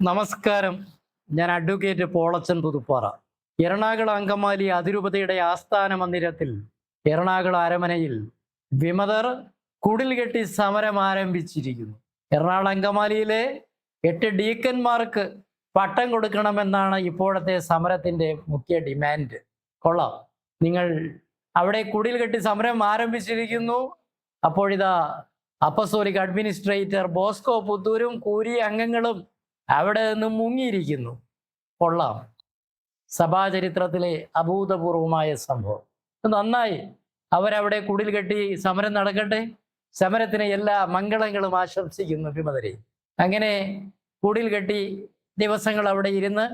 നമസ്കാരം. ഞാൻ അഡ്വക്കേറ്റ് പോളച്ചൻ പുതുപ്പാറ. എറണാകുളം അങ്കമാലി അതിരൂപതയുടെ ആസ്ഥാന മന്ദിരത്തിൽ എറണാകുളം അരമനയിൽ വിമതർ കുടിൽ കെട്ടി സമരം ആരംഭിച്ചിരിക്കുന്നു. എറണാകുളം അങ്കമാലിയിലെ എട്ട് ഡീക്കന്മാർക്ക് പട്ടം കൊടുക്കണമെന്നാണ് ഇപ്പോഴത്തെ സമരത്തിന്റെ മുഖ്യ ഡിമാൻഡ്. കൊള്ളാം. നിങ്ങൾ അവിടെ കുടിൽ കെട്ടി സമരം ആരംഭിച്ചിരിക്കുന്നു. അപ്പോഴിതാ അപ്പസോലിക് അഡ്മിനിസ്ട്രേറ്റർ ബോസ്കോ പുത്തൂരും കൂരി അംഗങ്ങളും അവിടെ നിന്ന് മുങ്ങിയിരിക്കുന്നു. കൊള്ളാം. സഭാചരിത്രത്തിലെ അഭൂതപൂർവമായ സംഭവം. നന്നായി. അവരവിടെ കുടിൽ കെട്ടി സമരം നടക്കട്ടെ. സമരത്തിന് എല്ലാ മംഗളങ്ങളും ആശംസിക്കുന്നു വിമതരെ. അങ്ങനെ കുടിൽ കെട്ടി ദിവസങ്ങൾ അവിടെ ഇരുന്ന്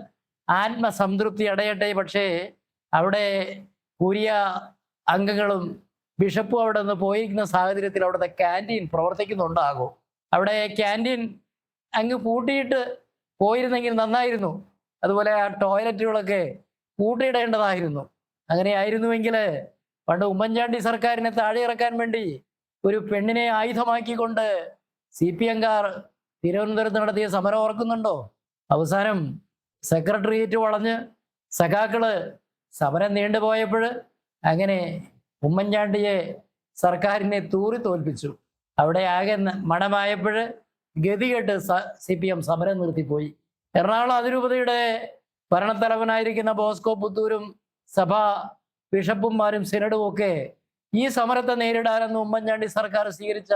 ആത്മസംതൃപ്തി അടയട്ടെ. പക്ഷേ അവിടെ കൂരിയ അംഗങ്ങളും ബിഷപ്പും അവിടെ നിന്ന് പോയിരിക്കുന്ന സാഹചര്യത്തിൽ അവിടുത്തെ ക്യാന്റീൻ പ്രവർത്തിക്കുന്നുണ്ടാകും. അവിടെ ക്യാന്റീൻ അങ്ങ് പൂട്ടിയിട്ട് പോയിരുന്നെങ്കിൽ നന്നായിരുന്നു. അതുപോലെ ആ ടോയ്ലറ്റുകളൊക്കെ കൂട്ടിയിടേണ്ടതായിരുന്നു അങ്ങനെ ആയിരുന്നുവെങ്കിൽ പണ്ട് ഉമ്മൻചാണ്ടി സർക്കാരിനെ താഴെ ഇറക്കാൻ വേണ്ടി ഒരു പെണ്ണിനെ ആയുധമാക്കിക്കൊണ്ട് സി പി എംകാർ തിരുവനന്തപുരത്ത് നടത്തിയ സമരം ഓർക്കുന്നുണ്ടോ? അവസാനം സെക്രട്ടേറിയറ്റ് വളഞ്ഞ് സഖാക്കൾ സമരം നീണ്ടുപോയപ്പോൾ അങ്ങനെ ഉമ്മൻചാണ്ടിയെ സർക്കാരിനെ തൂറി തോൽപ്പിച്ചു. അവിടെ ആകെ മണമായപ്പോൾ ഗതികെട്ട് സി പി എം സമരം നിർത്തിപ്പോയി. എറണാകുളം അതിരൂപതയുടെ ഭരണത്തലവനായിരിക്കുന്ന ബോസ്കോ പുത്തൂരും സഭാ ബിഷപ്പുമാരും സിനഡും ഒക്കെ ഈ സമരത്തെ നേരിടാനെന്ന് ഉമ്മൻചാണ്ടി സർക്കാർ സ്വീകരിച്ച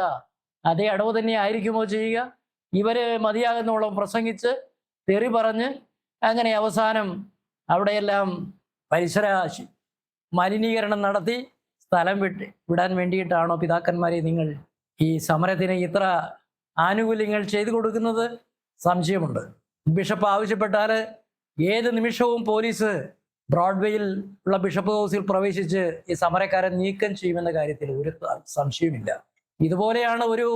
അതേ അടവ് തന്നെ ആയിരിക്കുമോ ചെയ്യുക? ഇവർ മതിയാകുന്നോളം പ്രസംഗിച്ച് തെറി പറഞ്ഞ് അങ്ങനെ അവസാനം അവിടെയെല്ലാം പരിസര മലിനീകരണം നടത്തി സ്ഥലം വിട്ട് വിടാൻ വേണ്ടിയിട്ടാണോ പിതാക്കന്മാരെ നിങ്ങൾ ഈ സമരത്തിന് ഇത്ര ആനുകൂല്യങ്ങൾ ചെയ്തു കൊടുക്കുന്നത് സംശയമുണ്ട്. ബിഷപ്പ് ആവശ്യപ്പെട്ടാൽ ഏത് നിമിഷവും പോലീസ് ബ്രോഡ്വേയിൽ ഉള്ള ബിഷപ്പ് ഹൗസിൽ പ്രവേശിച്ച് ഈ സമരക്കാരെ നീക്കം ചെയ്യുമെന്ന കാര്യത്തിൽ ഒരു സംശയമില്ല ഇതുപോലെയാണ് ഒരു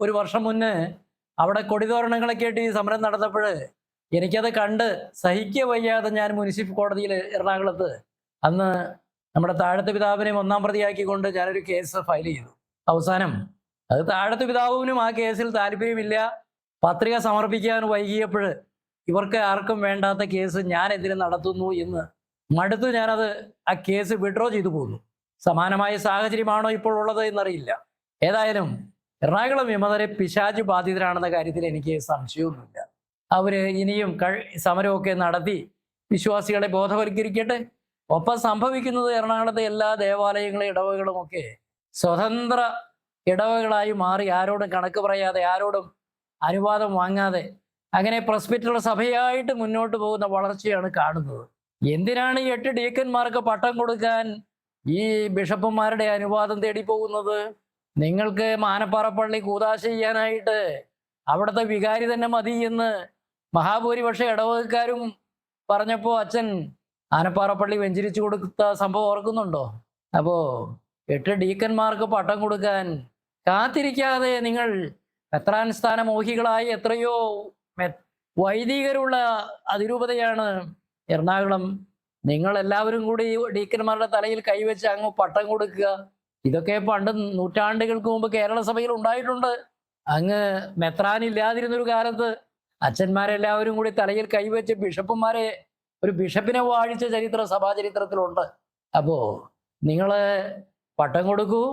ഒരു വർഷം മുന്നേ അവിടെ കൊടിതോരണങ്ങളൊക്കെ ആയിട്ട് ഈ സമരം നടന്നപ്പോൾ എനിക്കത് കണ്ട് സഹിക്കുക വയ്യാതെ ഞാൻ മുനിസിപ്പൽ കോടതിയിൽ എറണാകുളത്ത് അന്ന് നമ്മുടെ താഴത്തെ പിതാവിനെ ഒന്നാം പ്രതിയാക്കിക്കൊണ്ട് ഞാനൊരു കേസ് ഫയൽ ചെയ്തു. അവസാനം അത് താഴത്തെ പിതാവിനും ആ കേസിൽ താല്പര്യമില്ല. പത്രിക സമർപ്പിക്കാൻ വൈകിയപ്പോൾ ഇവർക്ക് ആർക്കും വേണ്ടാത്ത കേസ് ഞാൻ എതിരെ നടത്തുന്നു എന്ന് മടുത്ത് ഞാനത് ആ കേസ് വിഡ്രോ ചെയ്തു പോന്നു. സമാനമായ സാഹചര്യമാണോ ഇപ്പോൾ ഉള്ളത് എന്നറിയില്ല. ഏതായാലും എറണാകുളം വിമതരെ പിശാച് ബാധിതരാണെന്ന കാര്യത്തിൽ എനിക്ക് സംശയമൊന്നുമില്ല. അവർ ഇനിയും കഴി സമരമൊക്കെ നടത്തി വിശ്വാസികളെ ബോധവൽക്കരിക്കട്ടെ. ഒപ്പം സംഭവിക്കുന്നത് എറണാകുളത്തെ എല്ലാ ദേവാലയങ്ങളും ഇടവകളും ഒക്കെ സ്വതന്ത്ര ഇടവകളായി മാറി ആരോടും കണക്ക് പറയാതെ ആരോടും അനുവാദം വാങ്ങാതെ അങ്ങനെ പ്രസ്പിറ്റുള്ള സഭയായിട്ട് മുന്നോട്ട് പോകുന്ന വളർച്ചയാണ് കാണുന്നത്. എന്തിനാണ് ഈ എട്ട് ഡീക്കന്മാർക്ക് പട്ടം കൊടുക്കാൻ ഈ ബിഷപ്പുമാരുടെ അനുവാദം തേടി പോകുന്നത് നിങ്ങൾക്ക് മാനപ്പാറ പള്ളി കൂതാശ ചെയ്യാനായിട്ട് അവിടുത്തെ വികാരി തന്നെ മതി എന്ന് മഹാഭൂരിപക്ഷ ഇടവകക്കാരും പറഞ്ഞപ്പോൾ അച്ഛൻ ആനപ്പാറപ്പള്ളി വെഞ്ചരിച്ചു കൊടുത്ത സംഭവം ഓർക്കുന്നുണ്ടോ? അപ്പോൾ എട്ട് ഡീക്കന്മാർക്ക് പട്ടം കൊടുക്കാൻ കാത്തിരിക്കാതെ നിങ്ങൾ മെത്രാൻ സ്ഥാന മോഹികളായി എത്രയോ വൈദികരുള്ള അതിരൂപതയാണ് എറണാകുളം. നിങ്ങൾ എല്ലാവരും കൂടി ഡീക്കന്മാരുടെ തലയിൽ കൈവച്ച് അങ്ങ് പട്ടം കൊടുക്കുക. ഇതൊക്കെ പണ്ട് നൂറ്റാണ്ടുകൾക്ക് മുമ്പ് കേരള സഭയിൽ ഉണ്ടായിട്ടുണ്ട്. അങ്ങ് മെത്രാൻ ഇല്ലാതിരുന്നൊരു കാലത്ത് അച്ഛന്മാരെല്ലാവരും കൂടി തലയിൽ കൈവച്ച് ബിഷപ്പുമാരെ ഒരു ബിഷപ്പിനെ വാഴിച്ച ചരിത്ര സഭാചരിത്രത്തിലുണ്ട്. അപ്പോൾ നിങ്ങൾ പട്ടം കൊടുക്കൂ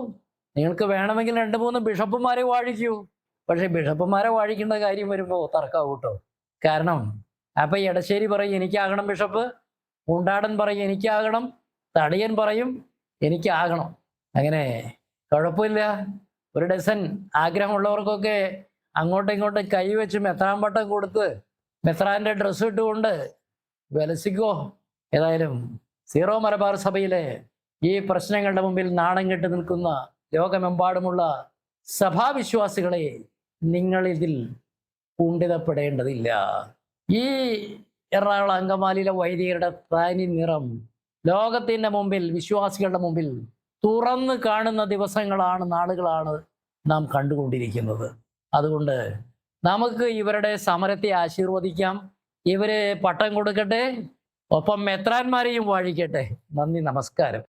നിങ്ങൾക്ക് വേണമെങ്കിൽ രണ്ട് മൂന്ന് ബിഷപ്പുമാരെ വാഴിക്കൂ. പക്ഷെ ബിഷപ്പുമാരെ വാഴിക്കേണ്ട കാര്യം വരുമ്പോൾ തർക്കാവും കേട്ടോ. കാരണം അപ്പൊ എടശ്ശേരി പറയും എനിക്കാകണം ബിഷപ്പ്. പൂണ്ടാടൻ പറയും എനിക്കാകണം. തടിയൻ പറയും എനിക്കാകണം. അങ്ങനെ കുഴപ്പമില്ല. ഒരു ഡസൻ ആഗ്രഹമുള്ളവർക്കൊക്കെ അങ്ങോട്ടും ഇങ്ങോട്ടും കൈവച്ച് മെത്രാൻ പട്ടം കൊടുത്ത് മെത്രാന്റെ ഡ്രസ്സ് ഇട്ടുകൊണ്ട് വിലസിക്കോ. ഏതായാലും സീറോ മലബാർ സഭയിലെ ഈ പ്രശ്നങ്ങളുടെ മുമ്പിൽ നാണം കെട്ടി നിൽക്കുന്ന ലോകമെമ്പാടുമുള്ള സഭാവിശ്വാസികളെ നിങ്ങൾ ഇതിൽ കുണ്ഠിതപ്പെടേണ്ടതില്ല ഈ എറണാകുളം അങ്കമാലിയിലെ വൈദികരുടെ തനി നിറം ലോകത്തിന്റെ മുമ്പിൽ വിശ്വാസികളുടെ മുമ്പിൽ തുറന്നു കാണുന്ന ദിവസങ്ങളാണ് നാളുകളാണ് നാം കണ്ടുകൊണ്ടിരിക്കുന്നത്. അതുകൊണ്ട് നമുക്ക് ഇവരുടെ സമരത്തെ ആശീർവദിക്കാം. ഇവരെ പട്ടം കൊടുക്കട്ടെ ഒപ്പം മെത്രാന്മാരെയും വാഴിക്കട്ടെ. നന്ദി നമസ്കാരം.